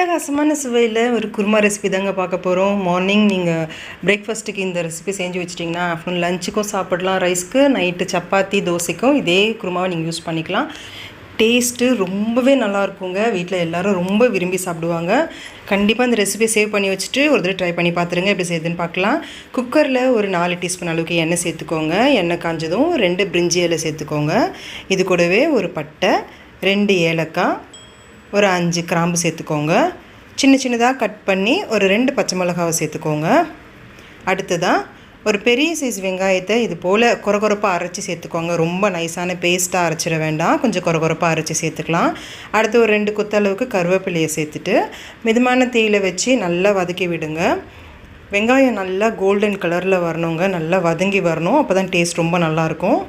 அட்டகாசமான சுவையில் ஒரு குருமா ரெசிபி தாங்க பார்க்க போகிறோம் மார்னிங் நீங்கள் பிரேக்ஃபாஸ்ட்டுக்கு இந்த ரெசிபி செஞ்சு வச்சிட்டிங்கன்னா ஆஃப்டர்நூன் லஞ்சுக்கும் சாப்பிடலாம். ரைஸ்க்கு நைட்டு சப்பாத்தி தோசைக்கும் இதே குருமாவை நீங்கள் யூஸ் பண்ணிக்கலாம். டேஸ்ட்டு ரொம்பவே நல்லா இருக்குங்க. வீட்டில் எல்லோரும் ரொம்ப விரும்பி சாப்பிடுவாங்க. கண்டிப்பாக இந்த ரெசிபி சேவ் பண்ணி வச்சுட்டு ஒரு தடவை ட்ரை பண்ணி பார்த்துருங்க எப்படி செய்யுதுன்னு பார்க்கலாம் குக்கரில் ஒரு நாலு டீஸ்பூன் அளவுக்கு எண்ணெய் சேர்த்துக்கோங்க. எண்ணெய் காஞ்சதும் ரெண்டு பிரிஞ்சி இலை சேர்த்துக்கோங்க. இது கூடவே ஒரு பட்டை ரெண்டு ஏலக்காய் ஒரு அஞ்சு கிராம்பு சேர்த்துக்கோங்க. சின்ன சின்னதாக கட் பண்ணி ஒரு ரெண்டு பச்சை மிளகாவை சேர்த்துக்கோங்க. அடுத்ததாக ஒரு பெரிய சைஸ் வெங்காயத்தை இது போல் குறகுறப்பாக அரைச்சி சேர்த்துக்கோங்க. ரொம்ப நைஸான பேஸ்ட்டாக அரைச்சிட வேண்டாம். கொஞ்சம் குறகுறப்பாக அரைச்சி சேர்த்துக்கலாம். அடுத்து ஒரு ரெண்டு குத்தளவுக்கு கருவேப்பிலையை சேர்த்துட்டு மிதமான தீயில் வச்சு நல்லா வதக்கி விடுங்க. வெங்காயம் நல்லா கோல்டன் கலரில் வரணுங்க. நல்லா வதங்கி வரணும். அப்போ தான் டேஸ்ட் ரொம்ப நல்லாயிருக்கும்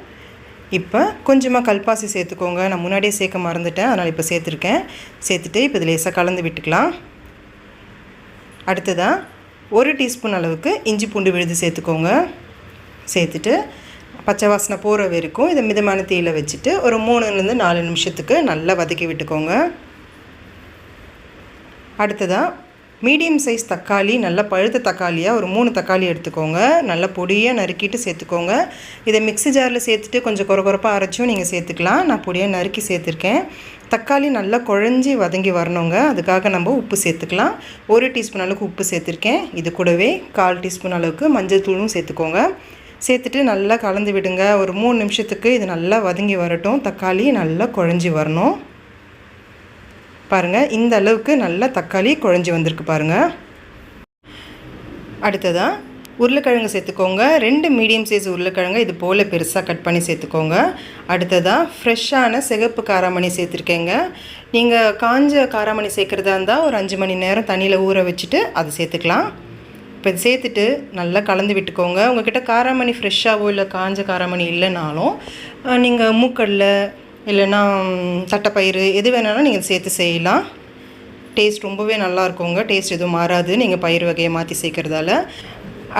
இப்போ கொஞ்சமாக கல்பாசி சேர்த்துக்கோங்க. நான் முன்னாடியே சேர்க்க மறந்துட்டேன். அதனால் இப்போ சேர்த்துருக்கேன். சேர்த்துட்டு இப்போ லேசாக கலந்து விட்டுக்கலாம். அடுத்ததாக ஒரு டீஸ்பூன் அளவுக்கு இஞ்சி பூண்டு விழுது சேர்த்துக்கோங்க. சேர்த்துட்டு பச்சை வாசனை போகிற வரைக்கும் இதை மிதமான தீயில் வச்சுட்டு ஒரு மூணுலேருந்து நாலு நிமிஷத்துக்கு நல்லா வதக்கி விட்டுக்கோங்க. அடுத்ததாக மீடியம் சைஸ் தக்காளி நல்லா பழுத்த தக்காளியாக ஒரு மூணு தக்காளி எடுத்துக்கோங்க. நல்லா பொடியாக நறுக்கிட்டு சேர்த்துக்கோங்க. இதை மிக்ஸி ஜாரில் சேர்த்துட்டு கொஞ்சம் குறகுறப்பாக அரைச்சும் நீங்கள் சேர்த்துக்கலாம். நான் பொடியாக நறுக்கி சேர்த்துருக்கேன். தக்காளி நல்லா குழஞ்சி வதங்கி வரணுங்க. அதுக்காக நம்ம உப்பு சேர்த்துக்கலாம். ஒரு டீஸ்பூன் அளவுக்கு உப்பு சேர்த்துருக்கேன். இது கூடவே கால் டீஸ்பூன் அளவுக்கு மஞ்சள் தூளும் சேர்த்துக்கோங்க. சேர்த்துட்டு நல்லா கலந்து விடுங்க. ஒரு மூணு நிமிஷத்துக்கு இது நல்லா வதங்கி வரட்டும். தக்காளி நல்லா குழஞ்சி வரணும். பாருங்கள் இந்த அளவுக்கு நல்லா தக்காளி குழஞ்சி வந்திருக்கு பாருங்கள் அடுத்ததாக உருளைக்கிழங்கு சேர்த்துக்கோங்க. ரெண்டு மீடியம் சைஸ் உருளைக்கிழங்கு இது போல் பெருசாக கட் பண்ணி சேர்த்துக்கோங்க. அடுத்ததாக ஃப்ரெஷ்ஷான சிகப்பு காராமணி சேர்த்துருக்கேங்க. நீங்கள் காஞ்ச காராமணி சேர்க்குறதா இருந்தால் ஒரு அஞ்சு மணி நேரம் தண்ணியில் ஊற வச்சுட்டு அதை சேர்த்துக்கலாம். இப்போ சேர்த்துட்டு நல்லா கலந்து விட்டுக்கோங்க. உங்கள்கிட்ட காராமணி ஃப்ரெஷ்ஷாகவோ இல்லை காஞ்ச காராமணி இல்லைனாலும் நீங்கள் மூக்கடலை இல்லைன்னா தட்டைப்பயிறு எது வேணாலும் நீங்கள் சேர்த்து செய்யலாம். டேஸ்ட் ரொம்பவே நல்லா இருக்குங்க டேஸ்ட் எதுவும் மாறாது. நீங்கள் பயிர் வகையை மாற்றி சேர்க்குறதால.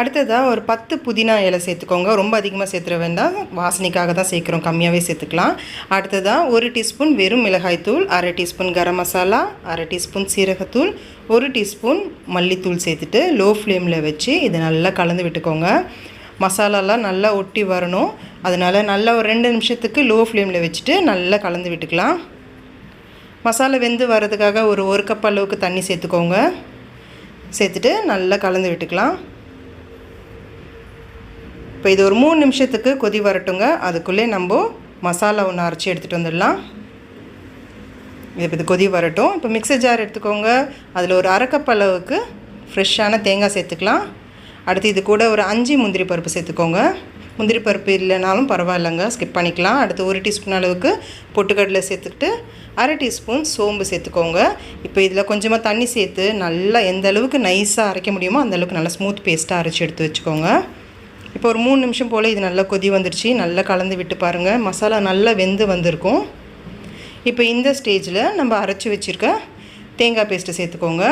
அடுத்ததாக ஒரு பத்து புதினா இலை சேர்த்துக்கோங்க. ரொம்ப அதிகமாக சேர்த்துற வேண்டாம். வாசனைக்காக தான் சேர்க்குறோம். கம்மியாகவே சேர்த்துக்கலாம். அடுத்ததாக ஒரு டீஸ்பூன் வெறும் மிளகாய்த்தூள் அரை டீஸ்பூன் கரம் மசாலா அரை டீஸ்பூன் சீரகத்தூள் ஒரு டீஸ்பூன் மல்லித்தூள் சேர்த்துட்டு லோ ஃப்ளேமில் வச்சு இதை நல்லா கலந்து விட்டுக்கோங்க. மசாலாலாம் நல்லா ஒட்டி வரணும். அதனால் நல்லா ஒரு ரெண்டு நிமிஷத்துக்கு லோ ஃப்ளேமில் வச்சுட்டு நல்லா கலந்து விட்டுக்கலாம். மசாலா வெந்து வர்றதுக்காக ஒரு ஒரு கப் அளவுக்கு தண்ணி சேர்த்துக்கோங்க. சேர்த்துட்டு நல்லா கலந்து விட்டுக்கலாம். இப்போ இது ஒரு மூணு நிமிஷத்துக்கு கொதி வரட்டுங்க. அதுக்குள்ளே நம்ம மசாலா ஒன்று அரைச்சி எடுத்துகிட்டு வந்துடலாம். இது இப்போ இது கொதி வரட்டும். இப்போ மிக்சர் ஜார் எடுத்துக்கோங்க. அதில் ஒரு அரை அளவுக்கு ஃப்ரெஷ்ஷான தேங்காய் சேர்த்துக்கலாம். அடுத்து இது கூட ஒரு அஞ்சு முந்திரி பருப்பு சேர்த்துக்கோங்க. முந்திரி பருப்பு இல்லைனாலும் பரவாயில்லைங்க. ஸ்கிப் பண்ணிக்கலாம். அடுத்து ஒரு டீஸ்பூன் அளவுக்கு பொட்டுக்கடலை சேர்த்துக்கிட்டு அரை டீஸ்பூன் சோம்பு சேர்த்துக்கோங்க. இப்போ இதில் கொஞ்சமாக தண்ணி சேர்த்து நல்லா எந்த அளவுக்கு நைஸாக அரைக்க முடியுமோ அந்த அளவுக்கு நல்லா ஸ்மூத் பேஸ்ட்டாக அரைச்சி எடுத்து வச்சுக்கோங்க. இப்போ ஒரு மூணு நிமிஷம் போல் இது நல்லா கொதி வந்துருச்சு நல்லா கலந்து விட்டு பாருங்கள் மசாலா நல்லா வெந்து வந்திருக்கும். இப்போ இந்த ஸ்டேஜில் நம்ம அரைச்சி வச்சுருக்க தேங்காய் பேஸ்ட்டு சேர்த்துக்கோங்க.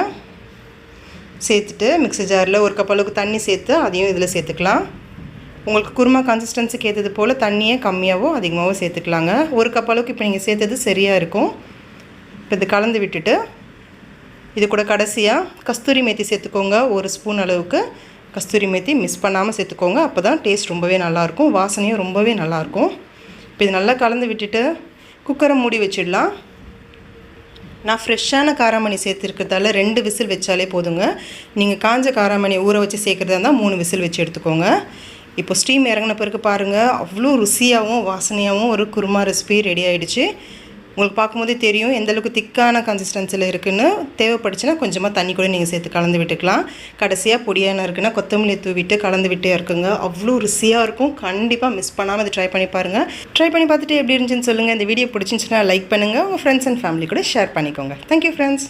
சேர்த்துட்டு மிக்ஸி ஜாரில் ஒரு கப் அளவுக்கு தண்ணி சேர்த்து அதையும் இதில் சேர்த்துக்கலாம். உங்களுக்கு குருமா கன்சிஸ்டன்சிக்கு ஏற்றது போல் தண்ணியே கம்மியாகவோ அதிகமாகவோ சேர்த்துக்கலாங்க. ஒரு கப் அளவுக்கு இப்போ நீங்கள் சேர்த்தது சரியாக இருக்கும். இப்போ இது கலந்து விட்டுட்டு இது கூட கடைசியாக கஸ்தூரி மேத்தி சேர்த்துக்கோங்க. ஒரு ஸ்பூன் அளவுக்கு கஸ்தூரி மேத்தி மிஸ் பண்ணாமல் சேர்த்துக்கோங்க. அப்போ தான் டேஸ்ட் ரொம்பவே நல்லாயிருக்கும். வாசனையும் ரொம்பவே நல்லாயிருக்கும். இப்போ இது நல்லா கலந்து விட்டுட்டு குக்கரை மூடி வச்சிடலாம். நான் ஃப்ரெஷ்ஷான காராமணி சேர்த்துருக்கிறதால ரெண்டு விசில் வச்சாலே போதுங்க. நீங்கள் காஞ்ச காராமணி ஊற வச்சு சேர்க்குறதா இருந்தால் மூணு விசில் வச்சு எடுத்துக்கோங்க. இப்போ ஸ்டீம் இறங்கின பிறகு பாருங்கள் அவ்வளோ ருசியாகவும் வாசனையாகவும் ஒரு குருமா ரெசிபி ரெடி ஆகிடுச்சு உங்களுக்கு பார்க்கும்போதே தெரியும் எந்தளவுக்கு திக்கான கன்சிஸ்டன்சியில் இருக்குதுன்னு தேவைப்படுச்சுன்னா கொஞ்சமாக தண்ணி கூட நீங்கள் சேர்த்து கலந்து விட்டுக்கலாம். கடைசியாக பொடியான இருக்குன்னா கொத்தமல்லி தூவிட்டு கலந்து விட்டே இருக்குங்க. அவ்வளோ ருசியாக இருக்கும். கண்டிப்பாக மிஸ் பண்ணாமல் அதை ட்ரை பண்ணி பாருங்கள் ட்ரை பண்ணி பார்த்துட்டு எப்படி இருந்துச்சுன்னு சொல்லுங்கள் இந்த வீடியோ பிடிச்சிருந்துச்சுன்னா லைக் பண்ணுங்கள் உங்கள் ஃப்ரெண்ட்ஸ் அண்ட் ஃபேமிலி கூட ஷேர் பண்ணிக்கோங்க. Thank you friends